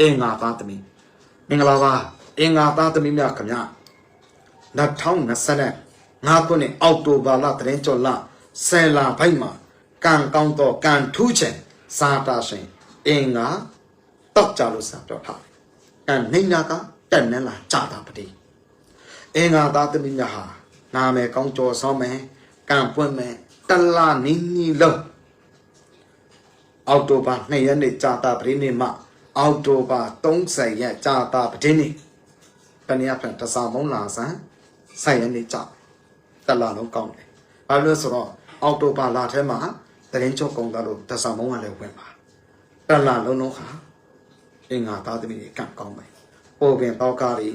အင်္ဂါသားသမီးမင်္ဂလာပါအင်္ဂါသားသမီးများခင်ဗျာ2025ခုနှစ်အောက်တိုဘာလတရင်ကျော်လဆယ်လပိုင်းမှာကံကောင်းသောကံထူးချင်စာတာရှင်အင်္ဂါတော့ကြလို့စာပြောထားတယ်ကံနှိမ့်နာကတက်နေလာကြတာပတိအင်္ဂါသားသမီးများဟာနာမည်ကောင်းကျော်ဆောင်မယ်ကံပွင့်မယ်တလနီးနီးလုံးအောက်တိုဘာ2ရက်နေ့ကြာတာပတိနေ့မှာ အောက်တိုဘာ30ရက်ကြာတာပတိနေ့တနည်းအားဖြင့်တစားမုံလာဆန်းဆိုင်ရက်နေ့ကြာတလလုံးကောင်းတယ်ဘာလို့လဲဆိုတော့အောက်တိုဘာလထဲမှာတရင်ချုပ်ကုန်တာလို့တစားမုံကလည်းဝင်ပါတလလုံးလုံးဟာအင်္ဂါသားသမီးတွေကံကောင်းမယ်ပိုပင်တော့ကားတွေ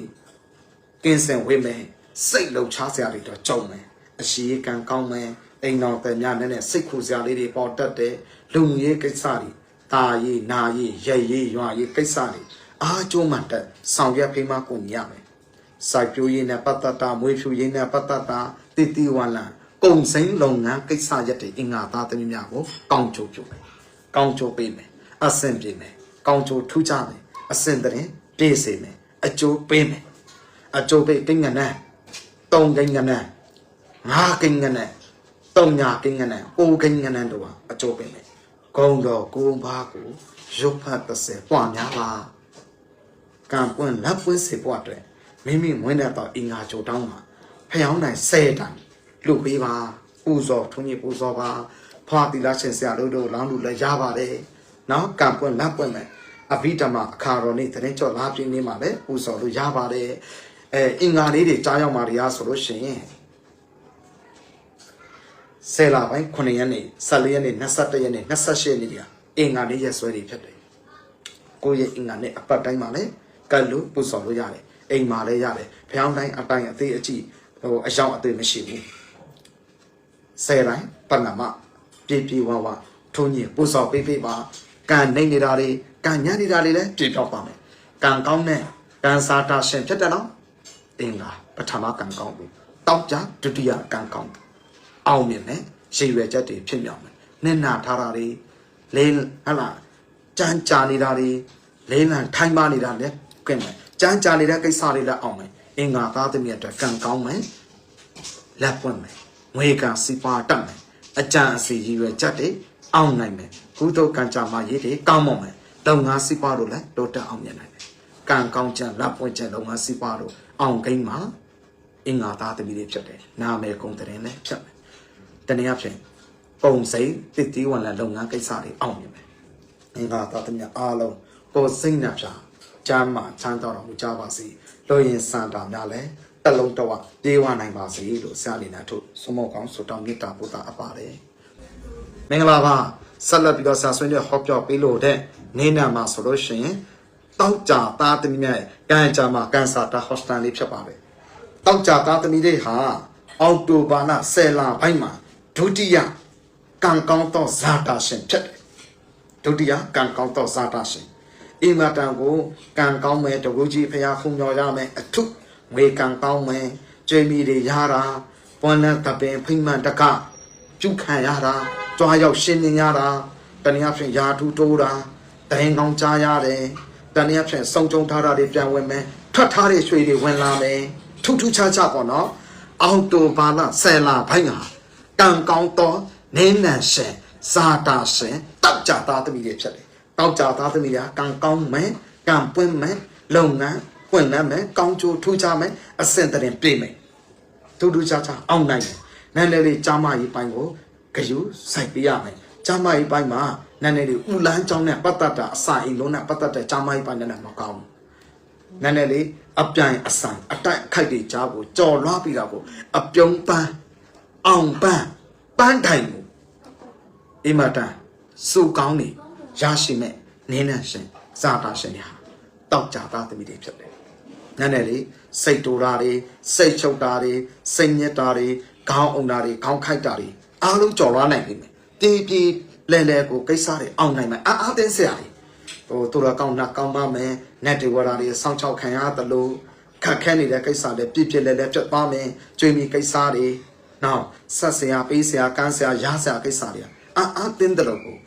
ကင်းစင်ဝိမယ်စိတ်လှုပ်ရှားစရာတွေတော့ကြုံမယ်အရှိကံကောင်းမယ်အိမ်တော်တယ်များနဲ့နဲ့စိတ်ခူစရာလေးတွေပေါ်တတ်တယ်လူငရေးကိစ္စတွေ တာရေးနာရေးရဲရေးရွာရေးကိစ္စတွေအားကျိုးမှတက်ဆောင်ရွက်ဖိမကုန်ရမယ်စိုက်ပျိုးရေးနဲ့ပတ်သက်တာမွေးဖြူရေးနဲ့ပတ်သက်တာတည်တည်ဝါလံကုံစိမ်းလုပ်ငန်းကိစ္စရက်တွေအင်္ဂါသားသမီးများကိုကောင်းချိုးပြုမယ်ကောင်းချိုးပေးမယ်အဆင်ပြေမယ်ကောင်းချိုးထူးခြားမယ်အဆင်တရင်ပြေးစေမယ်အကျိုးပေးမယ်အကျိုးပေးကိန်းငနဲ့တုံကိန်းငနဲ့ငါကိန်းငနဲ့တုံညာကိန်းငနဲ့အိုကိန်းငနဲ့တို့ကအကျိုးပေးမယ် ဂုံတော်ကိုဘာကိုရုပ်ဖတ်တစ်ဆယ်ပွားများပါကံပွင့်လက်ပွင့်စေပွားတဲ့မိမိမွေးတဲ့တော့အင်္ဂါကြိုတောင်းမှာဖျောင်းနိုင်ဆယ်တိုင်လူပေးပါပူဇော်ထုံးကြီးပူဇော်ပါဖွာတိလာရှင်ဆရာတို့တို့လောင်းလူလည်းရပါတယ်နော်ကံပွင့်လက်ပွင့်မယ်အဘိဓမ္မာအခါတော်နေ့တရင်ကျော်လာပြင်းနေမှာပဲပူဇော်လို့ရပါတယ်အဲအင်္ဂါလေးတွေကြားရောက်มาတွေအားဆိုလို့ရှိရင် ဆယ်လပိုင်း9ရက်နေ့14ရက်နေ့21ရက်နေ့28ရက်နေ့တွေကအင်္ဂါလေးရက်စွဲတွေဖြစ်တယ်ကိုယ့်ရဲ့အင်္ဂါနဲ့အပတ်တိုင်းမှာလည်းကတ်လို့ပူဇော်လို့ရတယ်အိမ်မှာလည်းရတယ်ဖျောင်းတိုင်းအတိုင်းအသေးအကြည့်ဟိုအယောင်အသေးမရှိဘူးဆယ်တိုင်းပဏမပြေပြေဝဝထုံးကြီးပူဇော်ပေးပေးပါကံနေနေတာတွေကံညံ့နေတာတွေလည်းပြေပြောက်ပါမယ်ကံကောင်းတဲ့ကံစားတာရှင်ဖြစ်တယ်နော်အင်္ဂါပထမကံကောင်းဘူးတောက်ကြဒုတိယကံကောင်းဘူး အောင်မြင်မယ်ရေရွယ်ချက်တွေဖြစ်မြောက်မယ်နင့်နာထားတာတွေလေးဟလာကြမ်းကြာနေတာတွေလေးလံထိုင်းပါနေတာလည်းကဲမယ်ကြမ်းကြာနေတဲ့ကိစ္စတွေလည်းအောင်မယ်အင်္ဂါသားသမီးအတွက်ကံကောင်းမယ်လက်ပွင့်မယ်ငွေကံစီပါတတ်မယ်အကြံအစီရည်ရွယ်ချက်တွေအောင်နိုင်မယ်ကုသိုလ်ကံကြမ္မာရေးတွေကောင်းမွန်မယ်လုံငါစီပါတို့လည်းတိုးတက်အောင်မြင်နိုင်တယ်ကံကောင်းချက်လက်ပွင့်ချက်လုံငါစီပါတို့အောင်ကိန်းမှာအင်္ဂါသားသမီးတွေဖြစ်တယ်နာမည်ကုံတဲ့ရင်လည်းဖြစ်မယ် တနည်းအားဖြင့်ပုံစိတ်တစ်တီးဝင်လာလုပ်ငန်းကိစ္စတွေအောင်မြင်မယ်အင်္ဂါသားသမီးအားလုံးကိုယ်စိတ်နှပြချမ်းမာချမ်းသာတော်မူကြပါစေလို့ရင်စံတာများလည်းတစ်လုံးတော့ပြေးဝနိုင်ပါစေလို့ဆရာလေးနာတို့ဆုမောကောင်းဆုတောင်းမေတ္တာပို့တာအပ်ပါတယ်မင်္ဂလာပါဆက်လက်ပြီးတော့ဆာဆွေးနဲ့ဟောပြောပေးလို့တဲ့နေနာမှာဆိုလို့ရှိရင်တောက်ကြသားသမီးများကန်ကြမှာကန်စာတာဟော့စတန်လေးဖြစ်ပါတယ်တောက်ကြသားသမီးတွေဟာအောက်တိုဘာလ10လပိုင်းမှာ ဒုတိယကံကောင်းသောဇာတာရှင်ဖြစ်တယ်ဒုတိယကံကောင်းသောဇာတာရှင်အိမ်မတန်ကိုကံကောင်းမယ်တကူကြီးဖျားခုံမျော်ရမယ်အထုငွေကံကောင်းမယ်ကျွေးမီတွေရတာပွန်လက်တပင်ဖိမ့်မှန်တကကျုခံရတာကြွားရောက်ရှင်းနေရတာတနည်းအားဖြင့်ယာထူးတိုးတာတရင်ကောင်းကြားရတယ်တနည်းအားဖြင့်စုံကြုံထားတာတွေပြန်ဝင်မယ်ထွက်ထားတဲ့ရွှေတွေဝင်လာမယ်ထူးထူးခြားခြားပေါ့နော်အောက်တိုဘာလဆယ်လဘိုင်းဟာ ကံကောင်းသောနေနံရှင်ဇာတာရှင်တောက်ကြသားသမီးတွေဖြစ်တယ်တောက်ကြသားသမီးတွေကကံကောင်းမယ်ကံပွင့်မယ်လုပ်ငန်းပွင့်လန်းမယ်ကောင်းကျိုးထူးခြားမယ်အစင်တရင်ပြေးမယ်ထူးထူးခြားခြားအောင်နိုင်တယ်နန်းလေးလေးကြားမကြီးပိုင်းကိုဂယူစိုက်ပေးရမယ်ကြားမကြီးပိုင်းမှာနန်းလေးလေးဥလန်းကြောင်းနဲ့ပတ်သက်တာအစာအိမ်လုံးနဲ့ပတ်သက်တဲ့ကြားမကြီးပိုင်းနဲ့မကောင်းဘူးနန်းလေးလေးအပြိုင်အဆိုင်အတိုက်အခိုက်တွေကြားကိုကြော်လွှားပြီးတော့ကိုအပြုံးပန်း အောင်ပန်းပန်းတိုင်ကိုအိမတန်စုကောင်းနေရရှိမဲ့နင်းနဲ့ရှင်ဇာတာရှင်ညာတောက်ကြသားသမီးတွေဖြစ်တယ်နည်းနည်းလေးစိတ်တူတာတွေစိတ်ချုပ်တာတွေစိတ်ညစ်တာတွေခေါင်းအုံတာတွေခေါင်းခိုက်တာတွေအားလုံးကြော်လွားနိုင်ပြီမယ်တီးပြီးလဲလဲကိုကိစ္စတွေအောင်နိုင်မယ်အားအားသိစရာတွေဟိုသူတော်ကောင်းနှကောင်းပါမယ်နတ်တွေဝါတာတွေစောင့်ချောက်ခံရသလိုခက်ခဲနေတဲ့ကိစ္စတွေပြည့်ပြည့်လဲလဲပြတ်သွားမယ်ကျွေးမိကိစ္စတွေ နောက်ဆက်ဆရာပေးဆရာကန်းဆရာရဆရာကိစ္စတွေအားအားသိတဲ့လို့ကို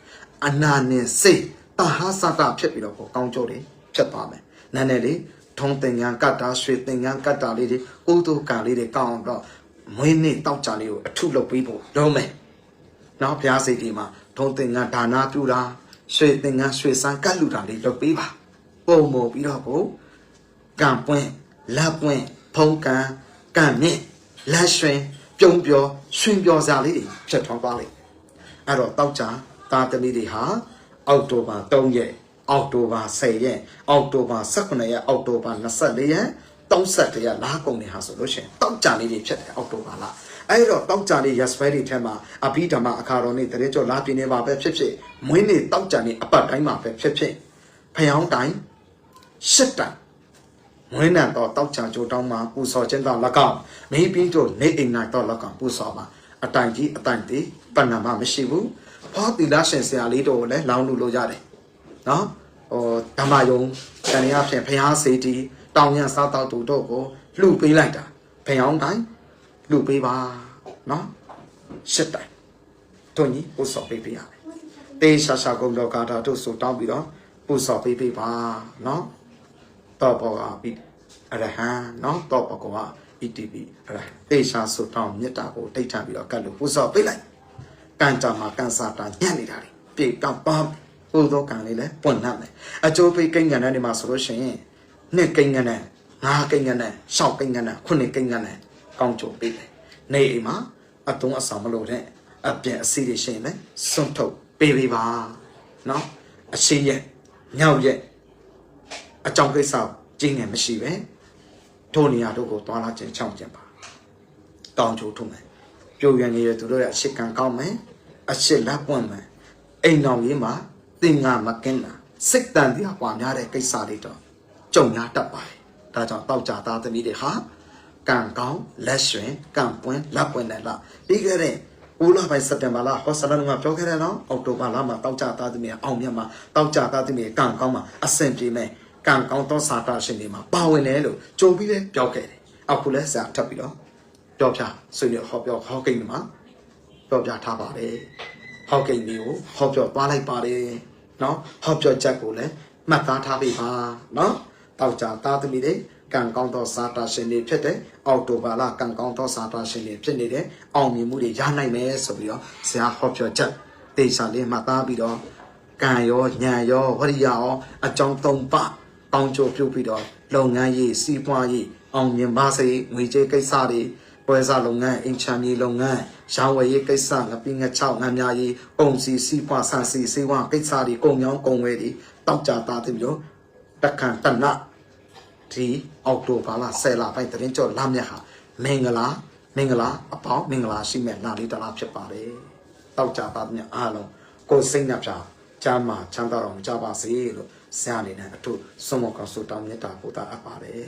အနာနဲ့စိတ်တဟာစတာဖြစ်ပြီးတော့ကိုကောင်းကြိုးတွေဖြဖြစ်သွားမယ်နည်းနည်းလေးထုံးတင်ညာကတ်တာရွှေတင်ညာကတ်တာလေးတွေဥဒုကံလေးတွေကောင်းအောင်တော့မွေးနေ့တောက်ကြလေးကိုအထုလုပ်ပေးဖို့လုံးမယ်နောက်ဘုရားစိတ်ဒီမှာထုံးတင်ညာဒါနာပြုတာရွှေတင်ညာရွှေစံကတ်လူတာလေးလုပ်ပေးပါပုံမပြီးတော့ကိုကံပွင့်လက်ပွင့်ဖုံးကံကံမြင့်လက်ရွှင် ပြုံးပြောရွှင်ပြောစရာလေးတွေဖြစ်ထွန်းသွားလိမ့်အဲ့တော့တောက်ကြသားသမီးတွေဟာအောက်တိုဘာ3ရက်အောက်တိုဘာ10ရက်အောက်တိုဘာ18ရက်အောက်တိုဘာ24ရက်31ရက်လာကုန်နေဟာဆိုလို့ရှိရင်တောက်ကြလေးတွေဖြစ်တယ်အောက်တိုဘာလားအဲ့တော့တောက်ကြလေးရက်စပဲတွေထဲမှာအဘိဓမ္မာအခါတော်နေ့တရေကျော်လာပြင်းနေပါပဲဖြစ်ဖြစ်မွေးနေ့တောက်ကြနေ့အပတ်တိုင်းမှာပဲဖြစ်ဖြစ်ဖျောင်းတိုင်းရှစ်တိုင်း မွေးနံတော့တောက်ကြကြိုတောင်းမှာပူစော်ခြင်းတော့၎င်းမိပြီးတို့နေအိမ်နိုင်တော့၎င်းပူစော်ပါအတိုင်ကြီးအတိုင်သေးပဏ္ဏမမရှိဘူးဖောသီလရှင်ဆရာလေးတို့ကိုလည်းလောင်းလူလို့ရတယ်နော်ဟိုဓမ္မယုံတန်ရဖြင့်ဘုရားစေတီတောင်ရစားတောက်သူတို့ကိုလှူပေးလိုက်တာဘယ်အောင်တိုင်းလှူပေးပါနော်ရှစ်တိုင်းတို့ညီပူစော်ပေးပေးရတယ်တေးရှာရှာကုံတော်ကာတာတို့ဆိုတောင်းပြီးတော့ပူစော်ပေးပေးပါနော် တော့ဘောကပြီးအရဟံနော်တော့ဘောက ETP အဲ့ဒါတေးရှာဆိုတောင်းမေတ္တာကိုတိတ်ထပြီးတော့ကတ်လို့ပူစော်ပေးလိုက်ကံကြမှာကံစားတာညံ့နေတာလေပြေကောက်ပါဟိုသောကံလေးလဲပွင့်နှံ့မယ်အကျိုးပေးကိန်းကံတဲ့နေမှာဆိုလို့ရှိရင်နှစ်ကိန်းကံနဲ့ငါးကိန်းကံနဲ့ရှောက်ကိန်းကံနဲ့ခုနှစ်ကိန်းကံနဲ့ကောင်းချိုပေးတယ်နေအိမ်မှာအတုံးအဆောင်မလို့တဲ့အပြင်အစီတွေရှိရင်လဲစွန့်ထုတ်ပေးပေးပါနော်အရှိရဲ့ညောက်ရဲ့ အကြောင်းကိစ္စကျင်းငယ်မရှိပဲထိုနေရာတို့ကိုတွာလာခြင်းချောင်းခြင်းပါတောင်းချိုထုံးမယ်ပြိုရန်နေတဲ့သူတို့ရဲ့အရှိကံကောင်းမယ်အရှိလက်ပွင့်မယ်အိမ်တော်ကြီးမှာသင်္ဃမကင်းတာစိတ်တန်တရားပွားများတဲ့ကိစ္စတွေတော့ကြုံရတတ်ပါတယ်ဒါကြောင့်တောက်ကြသားသမီးတွေဟာကံကောင်းလက်ရွှင်ကံပွင့်လက်ပွင့်တယ်လားပြီးခဲ့တဲ့ဦးလပိုင်းစက်တင်ဘာလဟောဆလန်ကပြောခဲ့တယ်နော်အောက်တိုဘာလမှာတောက်ကြသားသမီးအောင်မြတ်မှာတောက်ကြသားသမီးကံကောင်းမှာအဆင်ပြေမယ် ကံကောင်းသောစာတာရှင်တွေမှာပါဝင်တယ်လို့ကြုံပြီးလဲပြောခဲ့တယ်အခုလဲစာထပ်ပြီးတော့ပြောပြဆွေးနွေးဟောပြောဟောကိန်းမှာပြောပြထားပါတယ်ဟောကိန်းမျိုးဟောပြောသွားလိုက်ပါတယ်နော်ဟောပြောချက်ကိုလည်းမှတ်သားထားပေးပါနော်တောက်ကြသားသမီးတွေကံကောင်းသောစာတာရှင်တွေဖြစ်တဲ့အောက်တိုဘာလကံကောင်းသောစာတာရှင်တွေဖြစ်နေတဲ့အောင်မြင်မှုတွေရနိုင်မယ်ဆိုပြီးတော့ဆရာဟောပြောချက်တေချာလေးမှတ်သားပြီးတော့ကံရောညာရောဝရိယရောအကြောင်းသုံးပါ ပေါင်းကြိုးပြုတ်ပြီးတော့လုပ်ငန်းရေးစီးပွားရေးအောင်မြင်ပါစေငွေကြေးကိစ္စတွေပွဲစားလုပ်ငန်းအင်ချမ်းမြေလုပ်ငန်းရောင်းဝယ်ရေးကိစ္စငပိငချောက်ငမ်းများရေးပုံစီစီးပွားဆန်စီစေဝါကိစ္စတွေကုန်မြောင်းကုန်ဝယ်တွေတောက်ကြသားတယ်မျိုးတက္ကံတနဒီအောက်တိုဘာလ10လပိုင်းတရင်ကျော်လာမြတ်ဟာမင်္ဂလာမင်္ဂလာအပေါင်းမင်္ဂလာရှိမဲ့လာလေးတလားဖြစ်ပါတယ်တောက်ကြသားမြတ်အားလုံးကိုယ်စိတ်နှပြချမ်းမာချမ်းသာတော်မူကြပါစေလို့ ဆရာအနေနဲ့အထုဆုံးမကောင်းဆုတောင်းမြတ်တာပို့တာအပ်ပါတယ်